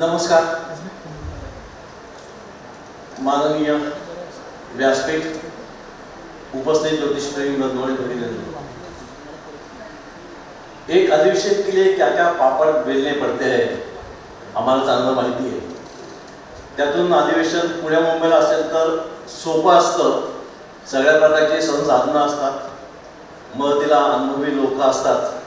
नमस्कार. माननीय व्यासपीठ उपस्थित ज्योतिषप्रेमी बंधुओं भगिनींनो एक अधिवेशन के लिए क्या क्या पापड़ बेलने पडते हैं आम्हाला चांगलं माहिती आहे. त्यातून अधिवेशन पुण्या मुंबईला असेल तर सोपं असतं. सगळ्या प्रकारचे सण साधनं असतात. मग तिला अनुभवी लोक असतात.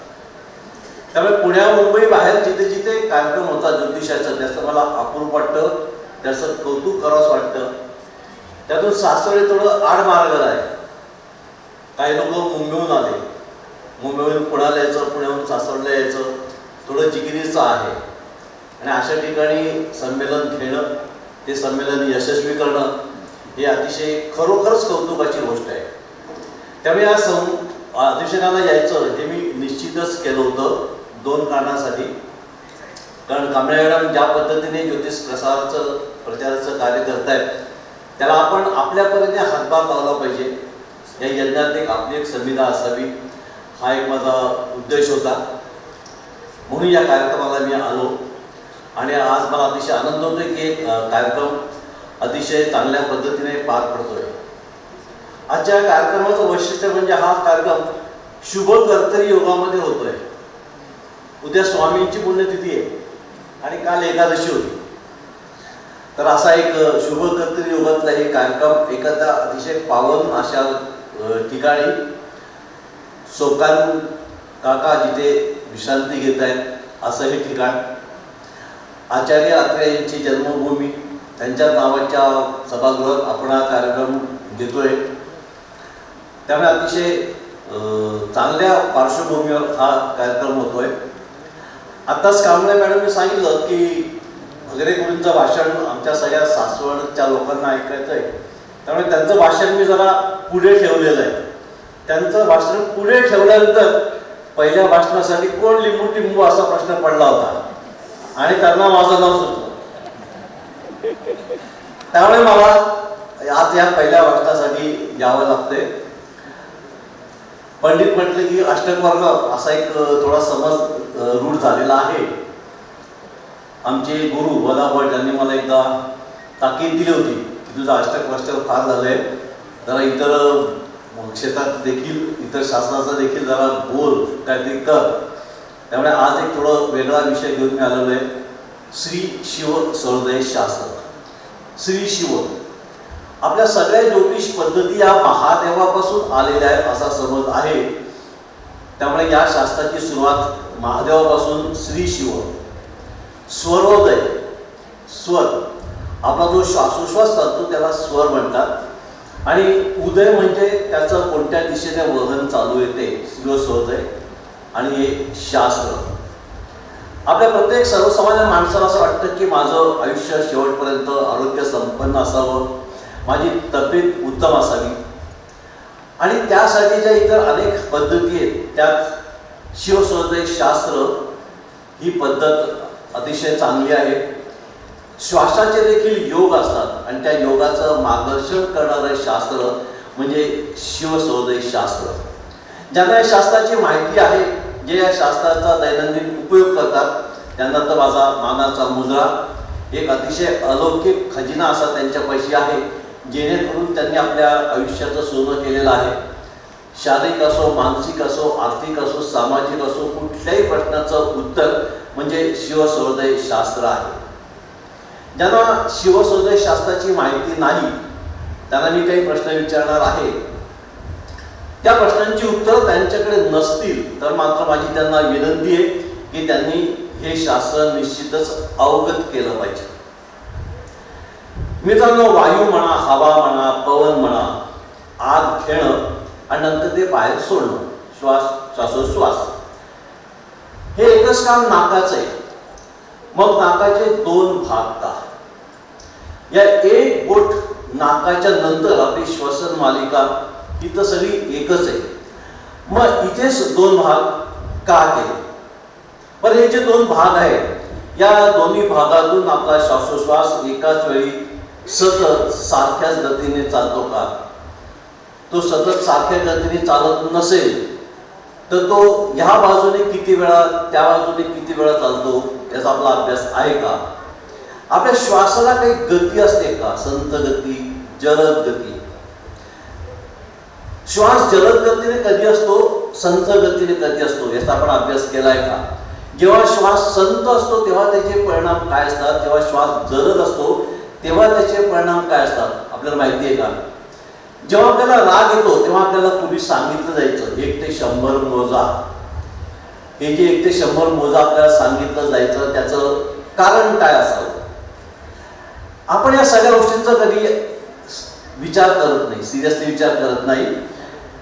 त्यामुळे पुण्या मुंबई बाहेर जिथे जिथे कार्यक्रम होता ज्योतिषाचा त्याचं मला अप्रूप वाटतं. त्याचं कौतुक करावंच वाटतं. त्यातून सासवडे थोडं आड मार्गाला आहे काही लोक मुंबईहून आले. मुंबईहून पुण्याला यायचं पुण्याहून सासवडला यायचं. थोडं जिगिरीचं आहे. आणि अशा ठिकाणी संमेलन घेणं ते संमेलन यशस्वी करणं हे अतिशय खरोखरच कौतुकाची गोष्ट आहे. त्यामुळे या सं अधिवेशनाला यायचं हे मी निश्चितच केलं होतं. दोन कारणासाठी. कारण कांबळे मॅडम ज्या पद्धतीने ज्योतिष प्रसाराचं प्रचाराचं कार्य करतायत त्याला आपण आपल्या परीने हातभार लावला पाहिजे. या यज्ञात एक आपली एक संविधा असावी. हा एक माझा उद्देश होता. म्हणून या कार्यक्रमाला मी आलो. आणि आज मला अतिशय आनंद होतोय की एक कार्यक्रम अतिशय चांगल्या पद्धतीने पार पडतोय. आजच्या कार्यक्रमाचं वैशिष्ट्य म्हणजे हा कार्यक्रम शुभ कर्तरी योगामध्ये होतोय. उद्या स्वामींची पुण्यतिथी आहे. आणि काल एकादशी होती. तर असा एक अ, शुभ योगातला हे कार्यक्रम एखादा अतिशय पावन अशा ठिकाणी सोकान काका जिथे विश्रांती घेत आहेत असं हे ठिकाण. आचार्य अत्रे यांची जन्मभूमी त्यांच्या नावाच्या सभागृहात आपण हा कार्यक्रम घेतोय. त्यामुळे अतिशय चांगल्या पार्श्वभूमीवर हा कार्यक्रम होतोय. आत्ताच कांबळे मॅडमने सांगितलं की भगरे गुरूंचं भाषण आमच्या सगळ्या सासवडच्या लोकांना ऐकायचं आहे त्यामुळे त्यांचं भाषण मी जरा पुढे ठेवलेलं आहे. त्यांचं भाषण पुढे ठेवल्यानंतर पहिल्या भाषणासाठी कोण लिंबू टिंबू असा प्रश्न पडला होता. आणि त्यांना माझं नाव सुचलं. त्यामुळे मला आज या पहिल्या भाषणासाठी यावं लागतंय. पंडित म्हटले की अष्टक वर्ग असा एक थोडा समज रूढ झालेला आहे. आमचे गुरु वदा भट यांनी मला एकदा ताकीद दिली होती की तुझं अष्टक वर्षावर फार झालंय जरा इतर क्षेत्रात देखील इतर शास्त्राचा देखील जरा बोल काहीतरी कर. त्यामुळे आज एक थोडं वेगळा विषय घेऊन मी आलेलो आहे. श्री शिव सहृदय शास्त्र. श्री शिव आपल्या सगळ्या ज्योतिष पद्धती या महादेवापासून आलेल्या आहेत असा समज आहे. त्यामुळे या शास्त्राची सुरुवात महादेवापासून श्री शिव. स्वरोदय स्वर. आपला जो श्वासोश्वास चालतो त्याला स्वर म्हणतात. आणि उदय म्हणजे त्याचं कोणत्या दिशेने वहन चालू येते? शिवस्वरोदय आणि हे शास्त्र. आपल्या प्रत्येक सर्वसामान्य माणसाला असं वाटतं की माझं आयुष्य शेवटपर्यंत आरोग्य संपन्न असावं. माझी तब्येत उत्तम असावी. आणि त्यासाठी ज्या इतर अनेक पद्धती आहेत त्यात शिवस्वदय शास्त्र ही पद्धत अतिशय चांगली आहे. श्वासाचे देखील योग असतात आणि त्या योगाचं मार्गदर्शन करणारं शास्त्र म्हणजे शिवसोदय शास्त्र. ज्यांना या शास्त्राची माहिती आहे जे या शास्त्राचा दैनंदिन उपयोग करतात त्यांना तर माझा मानाचा मुजरा एक अतिशय अलौकिक खजिना असा त्यांच्यापाशी आहे. जेणेकरून त्यांनी आपल्या आयुष्याचं सोनं केलेलं आहे. शारीरिक असो मानसिक असो आर्थिक असो सामाजिक असो कुठल्याही प्रश्नाचं उत्तर म्हणजे शिवसहृदय शास्त्र आहे. ज्यांना शिवसहृदय शास्त्राची माहिती नाही त्यांना मी काही प्रश्न विचारणार आहे. त्या प्रश्नांची उत्तरं त्यांच्याकडे नसतील तर मात्र माझी त्यांना विनंती आहे की त्यांनी हे शास्त्र निश्चितच अवगत केलं पाहिजे. मित्रांनो वायू म्हणा हवा म्हणा पवन म्हणा आत घेणं आणि नंतर ते बाहेर सोडणं श्वास श्वासोश्वास. हे एकच काम नाकाचं आहे. मग नाकाचे दोन भाग का? या एक बोट नाकाच्या नंतर आपली श्वसन मालिका ही तर सगळी एकच आहे. मग इथेच दोन भाग का केले? पण हे जे दोन भाग आहेत या दोन्ही भागातून आपला श्वासोश्वास एकाच वेळी सतत सारख्याच गतीने चालतो का? तो सतत सारख्या गतीने चालत नसेल तर तो ह्या बाजूने किती वेळा त्या बाजूने किती वेळा चालतो याचा आपला अभ्यास आहे का? आपल्या श्वासाला काही गती असते का? संत गती जलद गती. श्वास जलद गतीने कधी असतो? संत गतीने कधी असतो? याचा आपण अभ्यास केलाय का? जेव्हा श्वास संत असतो तेव्हा त्याचे परिणाम काय असतात? जेव्हा श्वास जलद असतो तेव्हा त्याचे परिणाम काय असतात? आपल्याला माहिती आहे का? जेव्हा आपल्याला राग येतो तेव्हा आपल्याला पूर्वी सांगितलं जायचं एक ते शंभर मोजा. हे जे एक ते शंभर मोजा आपल्याला सांगितलं जायचं त्याचं कारण काय असावं? आपण या सगळ्या गोष्टींचा कधी विचार करत नाही सिरियसली विचार करत नाही.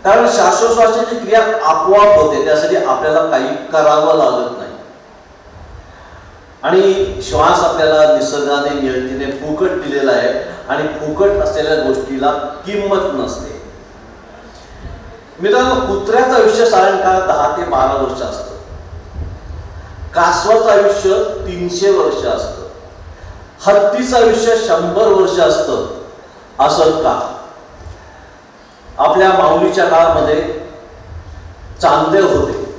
कारण श्वासोश्वासाची क्रिया आपोआप होते त्यासाठी आपल्याला काही करावं लागत नाही. आणि श्वास आपल्याला निसर्गाने नियतीने फुकट दिलेला आहे आणि फुकट असलेल्या गोष्टीला किंमत नसते. मित्रांनो कुत्र्याचं आयुष्य साधारणतः दहा ते बारा वर्ष असतं. कासवाचं आयुष्य तीनशे वर्ष असतं. हत्तीचं आयुष्य शंभर वर्ष असतं. असं का? आपल्या माऊलीच्या काळामध्ये चांदेव होते.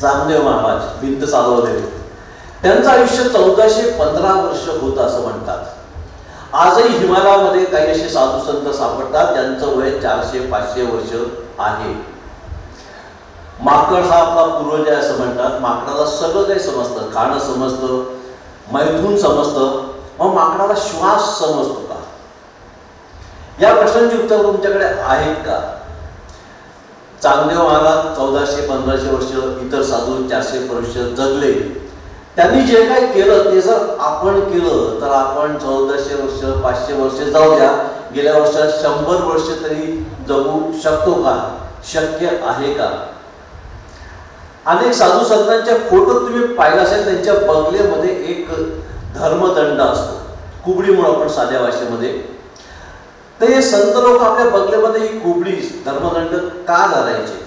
चांदेव महाराज भिंत चालवलेले. त्यांचं आयुष्य चौदाशे पंधरा वर्ष होतं असं म्हणतात. आजही हिमालयामध्ये काही असे साधू संत सापडतात त्यांचं वय चारशे पाचशे वर्ष आहे. माकड हा आपला पूर्वज आहे असं म्हणतात. माकडाला सगळं काही समजतं. खाणं समजतं मैथून समजतं मग माकडाला श्वास समजतो का? या प्रश्नांची उत्तर तुमच्याकडे आहेत का? चांगदेव महाराज चौदाशे पंधराशे वर्ष इतर साधू चारशे वर्ष जगले. त्यांनी जे काही केलं ते जर आपण केलं तर आपण चौदाशे वर्ष पाचशे वर्ष जाऊया गेल्या वर्षात शंभर वर्ष तरी जगू शकतो का? शक्य आहे का? अनेक साधू संतांच्या फोटो तुम्ही पाहिला असेल त्यांच्या बंगलेमध्ये एक धर्मदंड असतो. कुबडी म्हणून आपण साध्या भाषेमध्ये. ते संत लोक आपल्या बंगल्यामध्ये ही कुबडी धर्मदंड का घालायचे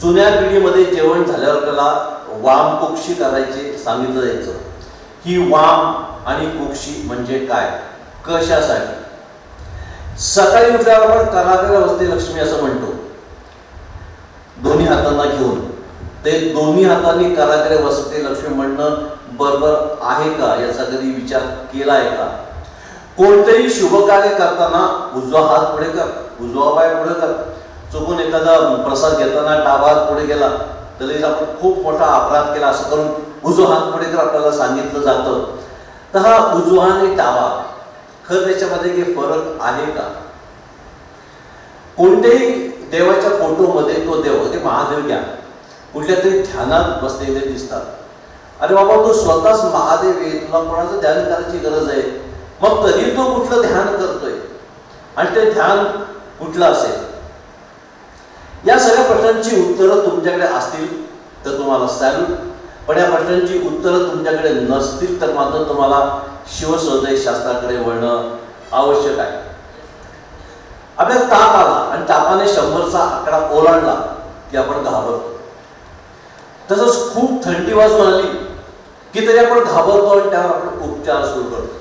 जुन्या पिढीमध्ये जेवण झाल्यावर त्याला वाम कुक्षी करायचे सांगितलं जायचं. ही वाम आणि कुक्षी म्हणजे काय? कशासाठी सकाळी उठल्यावर आपण कराग्र वस्ते लक्ष्मी असं म्हणतो. दोन्ही हातांना घेऊन. ते दोन्ही हातांनी कराग्रे वसते लक्ष्मी म्हणणं बरोबर आहे का? याचा कधी विचार केला आहे का? कोणतेही शुभ कार्य करताना उजवा हात पुढे कर उजवा पाय पुढे कर. चुकून एखादा प्रसाद घेताना डावा हात पुढे गेला. तरी आपण खूप मोठा अपराध केला असं करून उजवा पुढे जर आपल्याला सांगितलं जातं. तर हा उजवा आणि डावा खर त्याच्यामध्ये काही फरक आहे का? कोणत्याही देवाच्या फोटोमध्ये तो देव ते महादेव घ्या कुठल्या तरी ध्यानात बसलेले दिसतात. अरे बाबा तू स्वतःच महादेव आहे तुला कोणाचं ध्यान करायची गरज आहे? मग तरी तो कुठलं ध्यान करतोय? आणि ते ध्यान कुठलं असेल? या सगळ्या प्रश्नांची उत्तरं तुमच्याकडे असतील तर तुम्हाला सॅल्यूट पण या प्रश्नांची उत्तरं तुमच्याकडे नसतील तर मात्र तुम्हाला शिवसहृदय शास्त्राकडे वळणं आवश्यक आहे. आपल्याला ताप आला आणि तापाने शंभरचा आकडा ओलांडला की आपण घाबरतो. तसंच खूप थंडी वाजून आली की तरी आपण घाबरतो आणि त्यावर आपण उपचार सुरू करतो.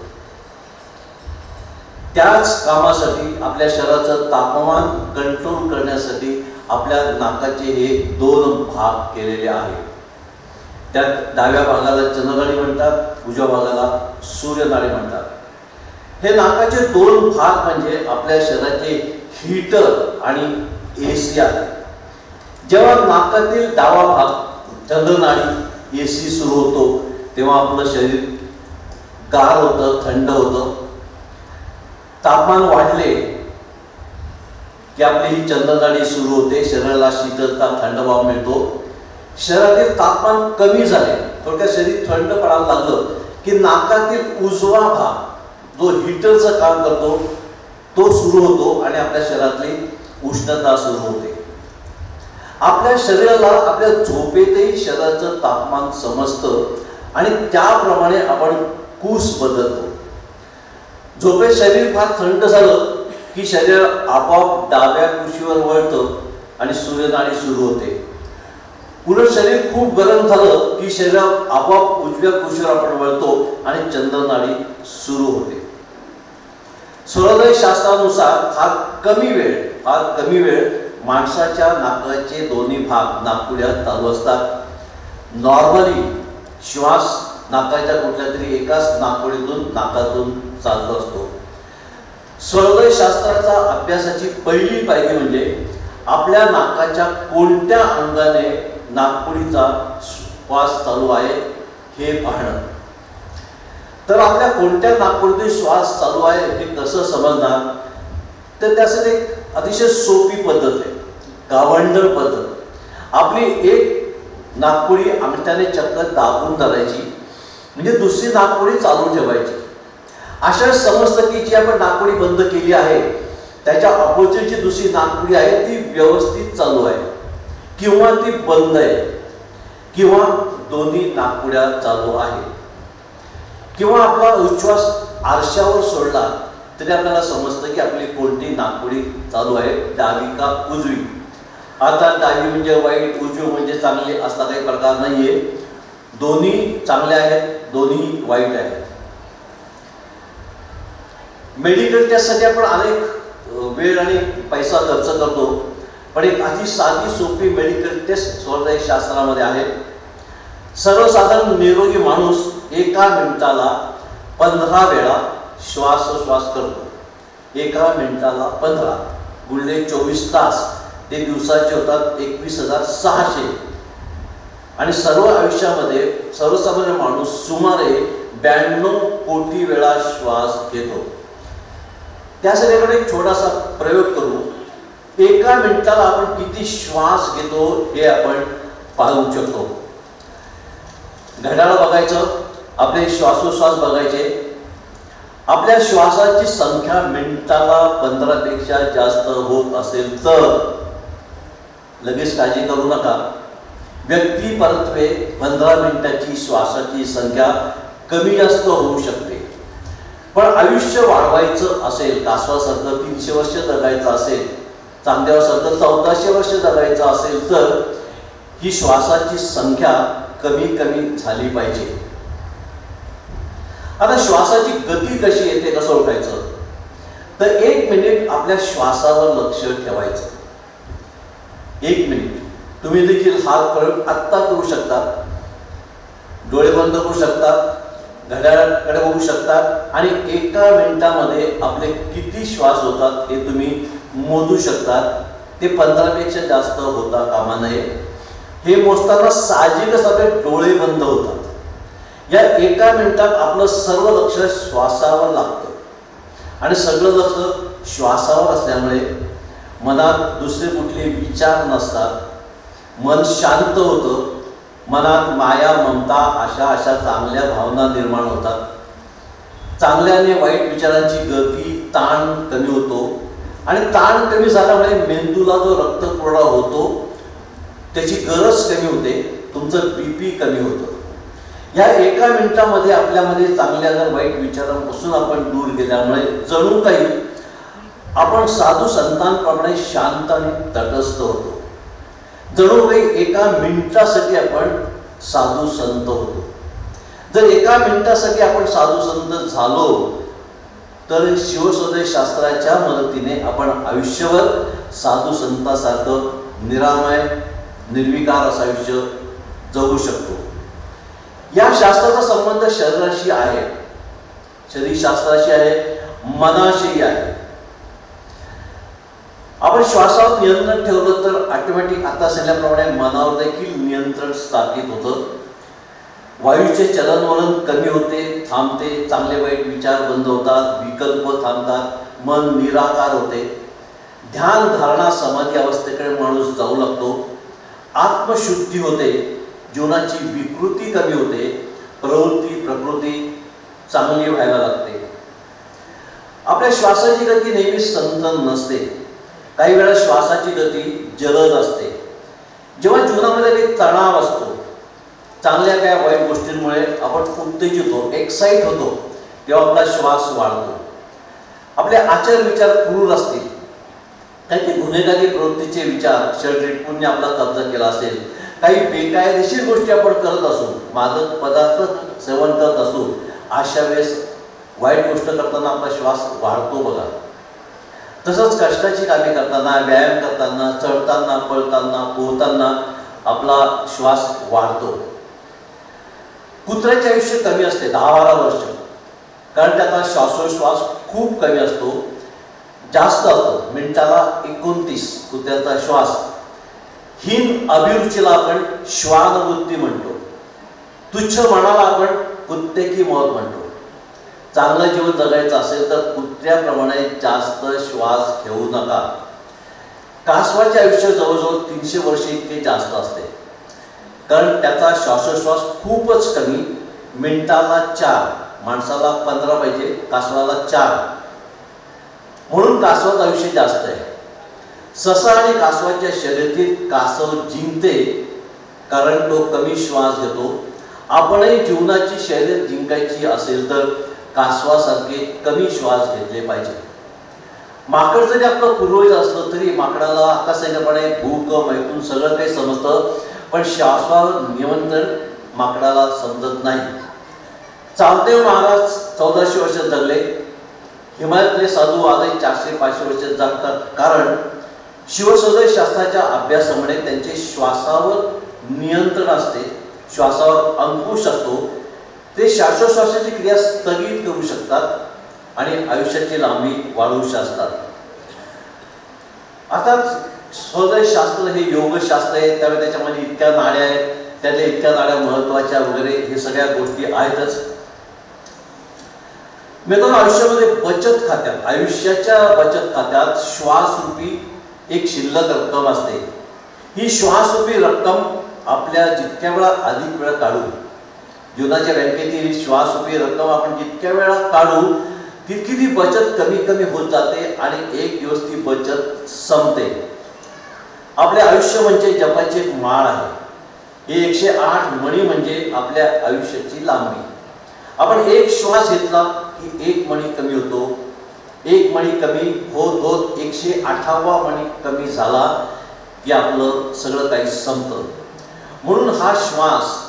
त्याच कामासाठी आपल्या शरीराचं तापमान कंट्रोल करण्यासाठी आपल्या नाकाचे हे दोन भाग केलेले आहेत. त्यात डाव्या भागाला चंद्रनाडी म्हणतात उजव्या भागाला सूर्यनाडी म्हणतात. हे नाकाचे दोन भाग म्हणजे आपल्या शरीराचे हीटर आणि एसी आहे. जेव्हा नाकातील डावा भाग चंद्रनाडी एसी सुरू होतो तेव्हा आपलं शरीर गार होतं थंड होतं. तापमान वाढले की आपली ही सुरू होते. शरीराला शीतलता थंडभाव मिळतो. शरीरातील तापमान कमी झाले. थोडक्यात शरीर थंड पडायला लागलं की नाकातील उजवा भाग जो हीटरचं काम करतो तो सुरू होतो आणि आपल्या शरीरातली उष्णता सुरू होते. आपल्या शरीराला आपल्या झोपेतही शरीराचं तापमान समजतं आणि त्याप्रमाणे आपण कूस बदलतो. झोपेत शरीर फार थंड झालं की शरीर आपोआप डाव्या कृषीवर वळतं आणि सूर्यनाडी सुरू होते. उलट शरीर खूप गरम झालं की शरीर आपोआप उजव्या कृषीवर आपण वळतो आणि चंद्रनाडी सुरू होते. सूर्योदय शास्त्रानुसार फार कमी वेळ फार कमी वेळ माणसाच्या नाकाचे दोन्ही भाग नागपुड्यात चालू असतात. नॉर्मली श्वास नाकाच्या कुठल्या तरी एकाच नाकोडीतून नाकातून चालतो असतो. शास्त्राचा अभ्यासाची पहिली पायरी म्हणजे आपल्या नाकाच्या कोणत्या अंगाने नागपुडीचा श्वास चालू आहे हे पाहणं. तर आपल्या कोणत्या नागपुडीतून श्वास चालू आहे हे कसं समजणार? तर त्यासाठी एक अतिशय सोपी पद्धत आहे. गावंडर पद्धत. आपली एक नागपुडी अंगठ्याने चक्क दाबून धरायची. म्हणजे दुसरी नागपुडी चालू ठेवायची. अशा समजतं की जी आपण नागपुडी बंद केली आहे. त्याच्या अपोजिट जी दुसरी नागपुडी आहे ती व्यवस्थित चालू आहे. किंवा ती बंद आहे. किंवा दोन्ही नागपुड्या चालू आहे. किंवा आपला उच्छ्वास आरशावर सोडला तरी आपल्याला समजतं की आपली कोणती नागपुडी चालू आहे. डावी का उजवी. आता डावी म्हणजे वाईट उजवी म्हणजे चांगली असा काही प्रकार नाहीये. दोन्ही चांगले आहेत दोन्ही वाईट आहेत. मेडिकल टेस्टसाठी आपण अनेक वेळ आणि पैसा खर्च करतो. पण एक अति साधी सोपी मेडिकल टेस्ट स्वर्ग शास्त्रामध्ये आहे. सर्वसाधारण निरोगी माणूस एका मिनिटाला पंधरा वेळा श्वासोश्वास करतो. एका मिनिटाला पंधरा गुणले चोवीस तास. ते दिवसाचे होतात एकवीस हजार सहाशे. आणि सर्व आयुष्यामध्ये सर्वसामान्य माणूस सुमारे ब्याण्णव कोटी वेळा श्वास घेतो. त्यासाठी आपण एक छोटासा प्रयोग करू. एका मिनिटाला आपण किती श्वास घेतो हे आपण पाहू शकतो. घड्याळ बघायचं आपले श्वासोश्वास बघायचे. आपल्या श्वासाची संख्या मिनिटाला पंधरापेक्षा जास्त होत असेल तर लगेच काळजी करू नका. व्यक्ती परत्वे पंधरा मिनिटाची श्वासाची संख्या कमी जास्त होऊ शकते. पण आयुष्य वाढवायचं असेल कासवासारखं तीनशे वर्ष जगायचं असेल चांगदेवासारखं चौदाशे वर्ष जगायचं असेल तर ही श्वासाची संख्या कमी कमी झाली पाहिजे. आता श्वासाची गती कशी येते कसं ओळखायचं? तर एक मिनिट आपल्या श्वासावर लक्ष ठेवायचं. एक मिनिट. तुम्ही देखील हात प्रयोग आत्ता करू शकता. डोळे बंद करू शकता. घड्याळाकडे बघू शकता आणि एका मिनिटामध्ये आपले किती श्वास होतात हे तुम्ही मोजू शकता. ते पंधरापेक्षा जास्त होता कामा नये. हे मोजताना साहजिकच आपले डोळे बंद होतात. या एका मिनिटात आपलं सर्व लक्ष श्वासावर लागतं. आणि सगळं लक्ष श्वासावर असल्यामुळे मनात दुसरे कुठले विचार नसतात. मन शांत होतं. मनात माया ममता अशा अशा चांगल्या भावना निर्माण होतात. चांगल्याने वाईट विचारांची गती ताण कमी होतो. आणि ताण कमी झाल्यामुळे मेंदूला जो रक्तपुरवठा होतो त्याची गरज कमी होते. तुमचं बीपी कमी होतं. या एका मिनिटामध्ये आपल्यामध्ये चांगल्या जर वाईट विचारांपासून आपण दूर गेल्यामुळे जणू काही आपण साधू संतांप्रमाणे शांत आणि तटस्थ होतो. जणू काही एका मिनिटासाठी आपण साधू संत होतो. जर एका मिनिटासाठी आपण साधू संत झालो तर शिवसोदय शास्त्राच्या मदतीने आपण आयुष्यभर साधू संतासारखं निरामय निर्विकार असं आयुष्य जगू शकतो. या शास्त्राचा संबंध शरीराशी आहे. शरीरशास्त्राशी आहे मनाशी आहे. आपण श्वासावर नियंत्रण ठेवलं तर ऑटोमॅटिक आता सांगल्याप्रमाणे मनावर देखील नियंत्रण स्थापित होतं. वायूचे चलनवलन कमी होते थांबते चांगले वाईट विचार बंद होतात विकल्प थांबतात मन निराकार होते. ध्यान धारणा समाधी अवस्थेकडे माणूस जाऊ लागतो. आत्मशुद्धी होते जीवनाची विकृती कमी होते प्रवृत्ती प्रकृती चांगली व्हायला लागते. आपल्या श्वासाची गती नेहमी संतन नसते. काही वेळा श्वासाची गती जलद असते. जेव्हा जीवनामध्ये काही तणाव असतो चांगल्या काय वाईट गोष्टींमुळे आपण उत्तेजित होतो एक्साईट होतो तेव्हा आपला श्वास वाढतो. आपले आचार विचार क्रूर असतील. काही गुन्हेगारी प्रवृत्तीचे विचार शरीर आपला कब्जा केला असेल. काही बेकायदेशीर गोष्टी आपण करत असू मादक पदार्थ सेवन करत असू अशा वेळेस वाईट गोष्ट करताना आपला श्वास वाढतो बघा. तसंच कष्टाची कामे करताना व्यायाम करताना चढताना पळताना पोहताना आपला श्वास वाढतो. कुत्र्याचे आयुष्य कमी असते दहा बारा वर्ष. कारण त्याचा श्वासोश्वास खूप कमी असतो. जास्त असतो मिनिटाला एकोणतीस कुत्र्याचा श्वास. हिन अभिरुचीला आपण श्वानवृत्ती म्हणतो. तुच्छ मनाला आपण कुत्ते की मौत म्हणतो. चांगलं जीवन जगायचं असेल तर कुत्र्याप्रमाणे जास्त श्वास घेऊ नका. कासवाचे आयुष्य जवळजवळ तीनशे वर्ष इतके जास्त असते. कारण त्याचा श्वासोश्वास खूपच कमी. मिनिटाला चार माणसाला पंधरा पाहिजे कासवाला चार. म्हणून कासवाचं आयुष्य जास्त आहे. ससा आणि कासवाच्या शर्यतीत कासव जिंकते कारण तो कमी श्वास घेतो. आपणही जीवनाची शर्यत जिंकायची असेल तर कासवासारखे कमी श्वास घेतले पाहिजे. माकड जरी आपलं पूर्वज असलं तरी माकडाला आकाशाप्रमाणे भूक मैकून सगळं काही समजतं पण श्वासावर नियंत्रण माकडाला समजत नाही. चालदेव महाराज चौदाशे वर्ष जगले. हिमालयातले साधू आजही चारशे पाचशे वर्ष जगतात. कारण शिवसोदय शास्त्राच्या अभ्यासामुळे त्यांचे श्वासावर नियंत्रण असते श्वासावर अंकुश असतो ते श्वासोश्वासाची क्रिया स्थगित करू शकतात आणि आयुष्याची लांबी वाढवू शकतात. आता सौदय शास्त्र हे योगशास्त्र आहे त्यावेळी त्याच्यामध्ये इतक्या नाड्या आहेत त्यातल्या इतक्या नाड्या महत्त्वाच्या वगैरे हे सगळ्या गोष्टी आहेतच. मित्रांनो आयुष्यामध्ये बचत खात्यात आयुष्याच्या बचत खात्यात श्वासरूपी एक शिल्लक रक्कम असते. ही श्वासरूपी रक्कम आपल्या जितक्या वेळा अधिक वेळा काढू जीवनाच्या बँकेतील श्वास उपी रक्कम आपण जितक्या वेळा काढू तितकी ती बचत कमी कमी होत जाते आणि एक दिवस ती बचत संपते. आपले आयुष्य म्हणजे जपाची एक माळ आहे. हे एकशे आठ मणी म्हणजे आपल्या आयुष्याची लांबी. आपण एक श्वास घेतला की एक मणी कमी होतो. एक मणी कमी होत होत एकशे आठावा मणी कमी झाला की आपलं सगळं काही संपतं. म्हणून हा श्वास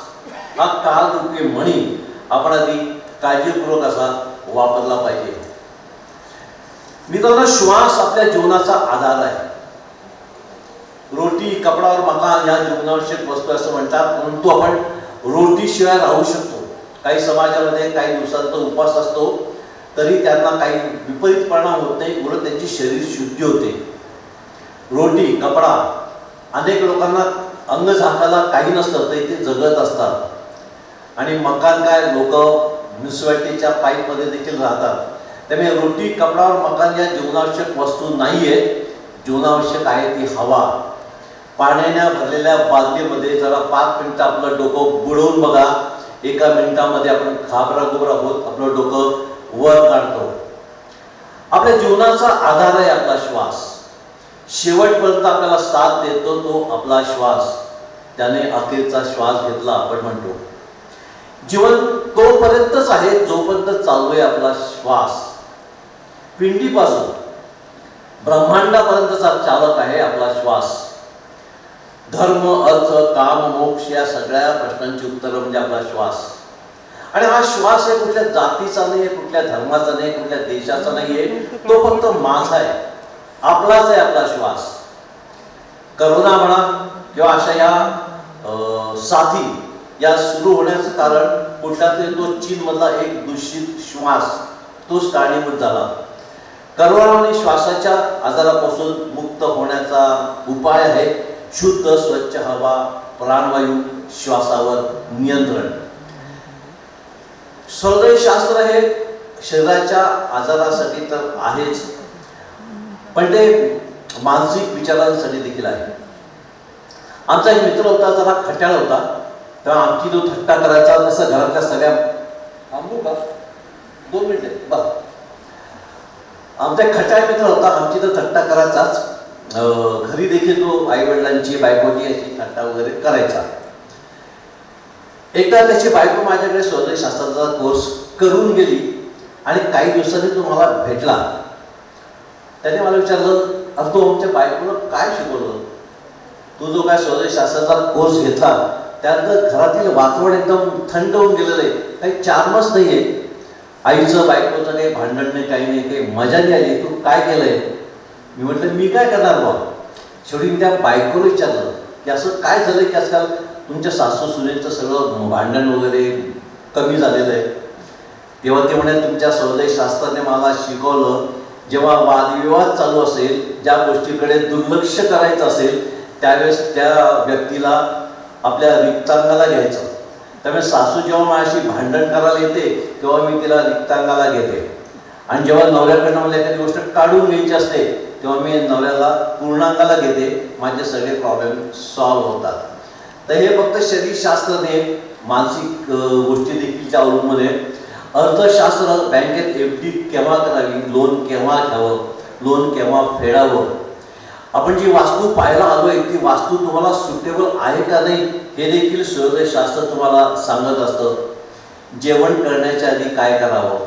हा कालरूपी म्हणी आपण आधी काळजीपूर्वक असा वापरला पाहिजे. मित्रांनो श्वास आपल्या जीवनाचा आधार आहे. रोटी कपडावर मकान या जीवनावश्यक वस्तू असं म्हणतात परंतु आपण रोटीशिवाय राहू शकतो. काही समाजामध्ये काही दिवसांचा उपास असतो तरी त्यांना काही विपरीत परिणाम होत नाही उलट त्यांची शरीर शुद्धी होते. रोटी कपडा अनेक लोकांना अंग झाकायला काही नसतं तरी ते जगत असतात. आणि मकान काय लोक म्युन्सिपाल्टीच्या पाईपमध्ये देखील राहतात. त्यामुळे रोटी कपडावर मकान या जीवनावश्यक वस्तू नाही आहे जीवनावश्यक आहे ती हवा. पाण्याने भरलेल्या बादलीमध्ये जरा पाच मिनिटं आपलं डोकं बुडवून बघा. एका मिनिटामध्ये आपण घाबरा गुबरा होत आपलं डोकं वर काढतो. आपल्या जीवनाचा आधार आहे आपला श्वास. शेवटपर्यंत आपल्याला साथ देतो तो आपला श्वास. त्याने अखेरचा श्वास घेतला आपण म्हणतो. जीवन तोपर्यंतच आहे जोपर्यंत चालू आहे आपला श्वास. पिंडीपासून ब्रह्मांडापर्यंतचा चालक आहे आपला श्वास. धर्म अर्थ काम मोक्ष या सगळ्या प्रश्नांची उत्तरं म्हणजे आपला श्वास. आणि हा श्वास आहे कुठल्या जातीचा नाही आहे कुठल्या धर्माचा नाही कुठल्या देशाचा नाही आहे तो फक्त माझा आहे. आपलाच आहे आपला श्वास. करोना म्हणा किंवा अशा या साथी या सुरू होण्याचं कारण कुठला तरी तो चीनमधला एक दूषित श्वास तोच कारणीभूत झाला. करोना आणि श्वासाच्या आजारापासून मुक्त होण्याचा उपाय आहे शुद्ध स्वच्छ हवा प्राणवायू श्वासावर नियंत्रण. शास्त्र हे शरीराच्या आजारासाठी तर आहेच पण ते मानसिक विचारांसाठी देखील आहे. आमचा एक मित्र होता जरा खट्याळ होता तेव्हा आमची जो थट्टा करायचा जसं घरातल्या सगळ्या थांबू का? दोन मिनिटे. बघ. आमचा खटाय मित्र होता आमची तर थट्टा करायचाच. घरी देखील तो आई वडिलांची बायकोची अशी थट्टा वगैरे करायचा. एकदा त्याची बायको माझ्याकडे स्वदेश शास्त्राचा कोर्स करून गेली आणि काही दिवसांनी तो मला भेटला. त्याने मला विचारलं अरे आमच्या बायकोला काय शिकवलं? तू जो काय स्वदेश शास्त्राचा कोर्स घेतला त्यानंतर घरातील वातावरण एकदम थंड होऊन गेलेलं आहे. काही चार्मच नाही आहे. आईचं बायकोचं काही भांडण नाही काही नाही काही मजा नाही आली. तू काय केलंय? मी म्हटलं मी काय करणार बा शेवटी मी त्या बायकोला विचारलं की असं काय झालं की आजकाल तुमच्या सासू सुनेचं सगळं भांडण वगैरे कमी झालेलं आहे? तेव्हा ते म्हणे तुमच्या सौदय शास्त्राने मला शिकवलं जेव्हा वादविवाद चालू असेल ज्या गोष्टीकडे दुर्लक्ष करायचं असेल त्यावेळेस त्या व्यक्तीला आपल्या रिक्तांगाला घ्यायचं. त्यामुळे सासू जेव्हा माझ्याशी भांडण करायला येते तेव्हा मी तिला रिक्तांगाला घेते. आणि जेव्हा नवऱ्याकडनं मला एखादी गोष्ट काढून घ्यायची असते तेव्हा मी नवऱ्याला पूर्णांगाला घेते. माझे सगळे प्रॉब्लेम सॉल्व्ह होतात. तर हे फक्त शरीरशास्त्राने मानसिक गोष्टी देखील अवलंबून आहे. अर्थशास्त्र बँकेत एफ डी केव्हा करावी? लोन केव्हा घ्यावं? लोन केव्हा फेडावं? आपण जी वास्तू पाहायला आलोय ती वास्तू तुम्हाला सुटेबल आहे का नाही हे देखील शास्त्र तुम्हाला सांगत असतं. जेवण करण्याच्या आधी काय करावं?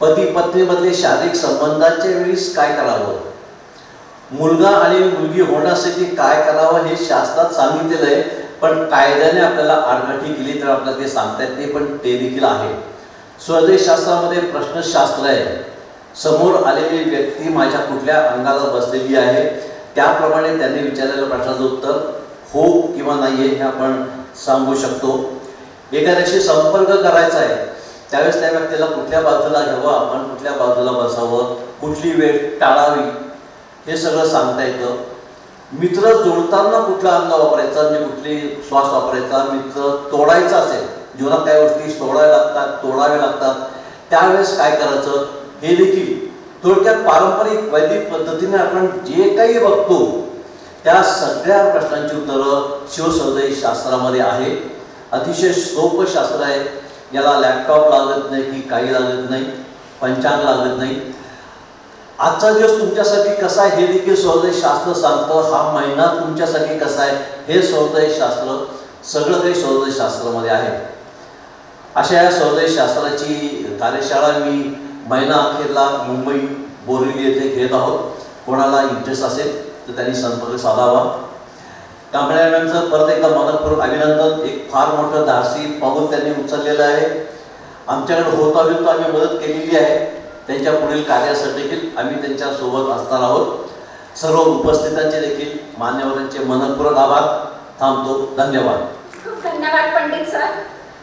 पती पत्नीमधले शारीरिक संबंधाच्या वेळीस काय करावं? मुलगा आणि मुलगी होण्यासाठी काय करावं हे शास्त्रात सांगितलेलं आहे पण कायद्याने आपल्याला आडकाठी केली तर आपल्याला ते सांगता येत नाही पण ते देखील आहे. स्वदेश शास्त्रामध्ये प्रश्नशास्त्र आहे. समोर आलेली व्यक्ती माझ्या कुठल्या अंगाला बसलेली आहे त्याप्रमाणे त्यांनी विचारलेल्या प्रश्नाचं उत्तर हो किंवा नाही आहे हे आपण सांगू शकतो. एखाद्याशी संपर्क करायचा आहे त्यावेळेस त्या व्यक्तीला कुठल्या बाजूला घ्यावं आपण कुठल्या बाजूला बसावं कुठली वेळ टाळावी हे सगळं सांगता येतं. मित्र जोडताना कुठला अंग वापरायचा म्हणजे कुठली श्वास वापरायचा मित्र तोडायचा असेल जीवनात काही गोष्टी सोडाव्या लागतात तोडाव्या लागतात त्यावेळेस काय करायचं? हे देखील थोडक्यात पारंपरिक वैदिक पद्धतीने आपण जे काही बघतो त्या सगळ्या प्रश्नांची उत्तरं शिवसौदय शास्त्रामध्ये आहे. अतिशय सोपं शास्त्र आहे. याला लॅपटॉप लागत नाही की काही लागत नाही पंचांग लागत नाही. आजचा दिवस तुमच्यासाठी कसा आहे हे देखील सौदय शास्त्र सांगतं. हा महिना तुमच्यासाठी कसा आहे हे सौदय शास्त्र सगळं काही सौदय शास्त्रामध्ये आहे. अशा या सौदय शास्त्राची कार्यशाळा मी महिना अखेरला मुंबई बोरिवली येथे घेत आहोत. कोणाला इंटरेस्ट असेल तर त्यांनी संपर्क साधावा. कांबळे परत एकदा मनपूर्वक अभिनंदन. एक फार मोठं धाडसी पाऊल त्यांनी उचललेलं आहे. आमच्याकडे होता आलो तर आम्ही मदत केलेली आहे. त्यांच्या पुढील कार्यासाठी देखील आम्ही त्यांच्यासोबत असणार आहोत. सर्व उपस्थितांचे देखील मान्यवरांचे मनपूर्वक आभार. थांबतो. धन्यवाद. खूप धन्यवाद पंडित सर.